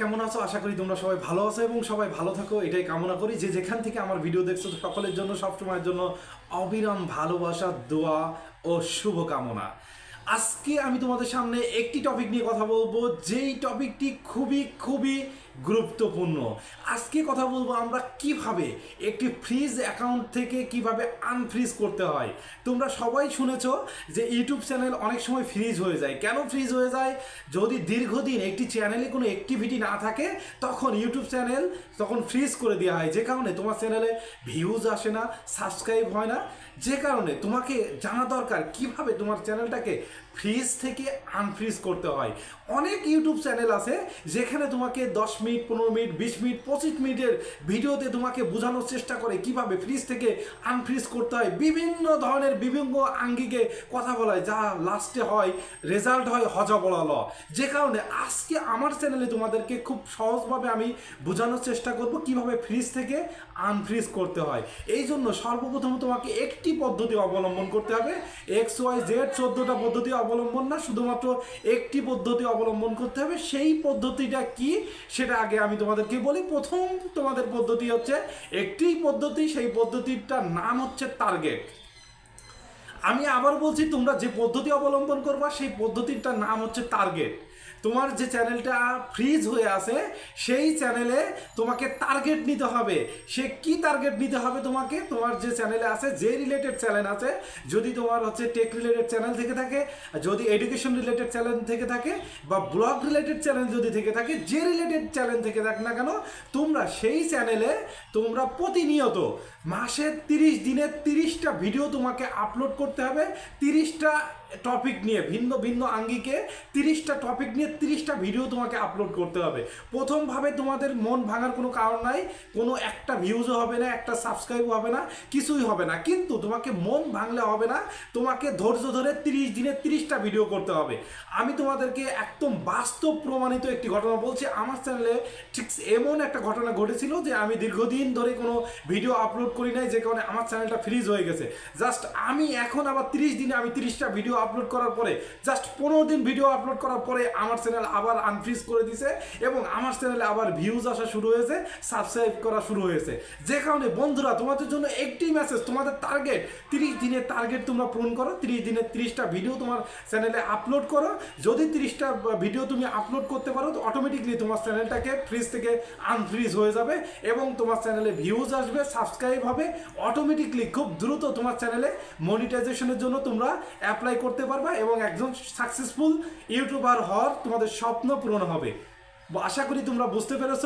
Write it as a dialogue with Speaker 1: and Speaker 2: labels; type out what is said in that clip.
Speaker 1: কেমন আছো? আশা করি তোমরা সবাই ভালো আছো এবং সবাই ভালো থাকো, এটাই কামনা করি। যে যেখান থেকে আমার ভিডিও দেখছ, সকলের জন্য, সবসময়ের জন্য অবিরাম ভালোবাসা, দোয়া ও শুভকামনা। আজকে আমি তোমাদের সামনে একটি টপিক নিয়ে কথা বলব, যেই টপিকটি খুবই খুবই গুরুত্বপূর্ণ। আজকে কথা বলব আমরা কীভাবে একটি ফ্রিজ অ্যাকাউন্ট থেকে কীভাবে আনফ্রিজ করতে হয়। তোমরা সবাই শুনেছো যে ইউটিউব চ্যানেল অনেক সময় ফ্রিজ হয়ে যায়। কেন ফ্রিজ হয়ে যায়? যদি দীর্ঘদিন একটি চ্যানেলে কোনো অ্যাক্টিভিটি না থাকে, তখন ইউটিউব চ্যানেল তখন ফ্রিজ করে দেওয়া হয়। যে কারণে তোমার চ্যানেলে ভিউজ আসে না সাবস্ক্রাইব হয় না। যে কারণে তোমাকে জানা দরকার কীভাবে তোমার চ্যানেলটাকে ফ্রিজ থেকে আনফ্রিজ করতে হয়। অনেক ইউটিউব চ্যানেল আছে যেখানে তোমাকে দশ মিনিট পনেরো মিনিট, বিশ মিনিট, পঁচিশ মিনিটের ভিডিওতে তোমাকে বোঝানোর চেষ্টা করে কীভাবে ফ্রিজ থেকে আনফ্রিজ করতে হয়। বিভিন্ন ধরনের বিভিন্ন আঙ্গিকে কথা বলা হয়, যা লাস্টে হয় রেজাল্ট হয় হজা বলা ল যে কারণে আজকে আমার চ্যানেলে তোমাদেরকে খুব সহজভাবে আমি বোঝানোর চেষ্টা করব কীভাবে ফ্রিজ থেকে আনফ্রিজ করতে হয়। এই জন্য সর্বপ্রথম তোমাকে একটি পদ্ধতি অবলম্বন করতে হবে। এক্স ওয়াই জেড চোদ্দোটা পদ্ধতি অবলম্বন না, শুধুমাত্র একটি পদ্ধতি অবলম্বন করতে হবে। সেই পদ্ধতিটা কি? সেটা আগে আমি তোমাদেরকে বলি, প্রথম তোমাদের পদ্ধতি হচ্ছে একটি পদ্ধতি, সেই পদ্ধতিটার নাম হচ্ছে টার্গেট আমি আবার বলছি, তোমরা যে পদ্ধতি অবলম্বন করবা, সেই পদ্ধতিটার নাম হচ্ছে টার্গেট তোমার যে চ্যানেলটা ফ্রিজ হয়ে আছে, সেই চ্যানেলে তোমাকে টার্গেট নিতে হবে। সে কি টার্গেট নিতে হবে তোমাকে? তোমার যে চ্যানেলে আছে, যে রিলেটেড চ্যানেল আছে, যদি তোমার হচ্ছে টেক রিলেটেড চ্যানেল থেকে থাকে, যদি এডুকেশন রিলেটেড চ্যানেল থেকে থাকে, বা ব্লগ রিলেটেড চ্যানেল যদি থেকে থাকে, যে রিলেটেড চ্যানেল থেকে থাক না কেন, তোমরা সেই চ্যানেলে তোমরা প্রতিনিয়ত মাসে তিরিশ দিনের তিরিশটা ভিডিও তোমাকে আপলোড করতে হবে, তিরিশটা টপিক নিয়ে, ভিন্ন ভিন্ন আঙ্গিকে তিরিশটা টপিক নিয়ে তিরিশটা ভিডিও তোমাকে আপলোড করতে হবে। প্রথমভাবে তোমাদের মন ভাঙার কোনো কারণ নাই, কোনো একটা ভিউজও হবে না, একটা সাবস্ক্রাইবও হবে না, কিছুই হবে না। কিন্তু তোমাকে মন ভাঙলে হবে না, তোমাকে ধৈর্য ধরে তিরিশ দিনে তিরিশটা ভিডিও করতে হবে। আমি তোমাদেরকে একদম বাস্তব প্রমাণিত একটি ঘটনা বলছি, আমার চ্যানেলে ঠিক এমন একটা ঘটনা ঘটেছিল যে আমি দীর্ঘদিন ধরে কোনো ভিডিও আপলোড করি নাই, যে কারণে আমার চ্যানেলটা ফ্রিজ হয়ে গেছে। জাস্ট আমি এখন আবার তিরিশ দিনে আমি তিরিশটা ভিডিও আপলোড করার পরে জাস্ট পনেরো দিন ভিডিও আপলোড করার পরে আমার চ্যানেল আবার আনফ্রিজ করে দিছে এবং আমার চ্যানেলে আবার ভিউজ আসা শুরু হয়েছে সাবস্ক্রাইব করা শুরু হয়েছে। যে কারণে বন্ধুরা, তোমাদের জন্য একটি মেসেজ তোমাদের টার্গেট তিরিশ দিনের টার্গেট তোমরা পূরণ করো, তিরিশ দিনের তিরিশটা ভিডিও তোমার চ্যানেলে আপলোড করো। যদি তিরিশটা ভিডিও তুমি আপলোড করতে পারো, তো অটোমেটিকলি তোমার চ্যানেলটাকে ফ্রিজ থেকে আনফ্রিজ হয়ে যাবে এবং তোমার চ্যানেলে ভিউজ আসবে সাবস্ক্রাইব হবে। অটোমেটিকলি খুব দ্রুত তোমার চ্যানেলে মনিটাইজেশনের জন্য তোমরা অ্যাপ্লাই করতে পারবা এবং একজন সাকসেসফুল ইউটিউবার হওয়ার তোমাদের স্বপ্ন পূরণ হবে। আশা করি তোমরা বুঝতে পেরেছ।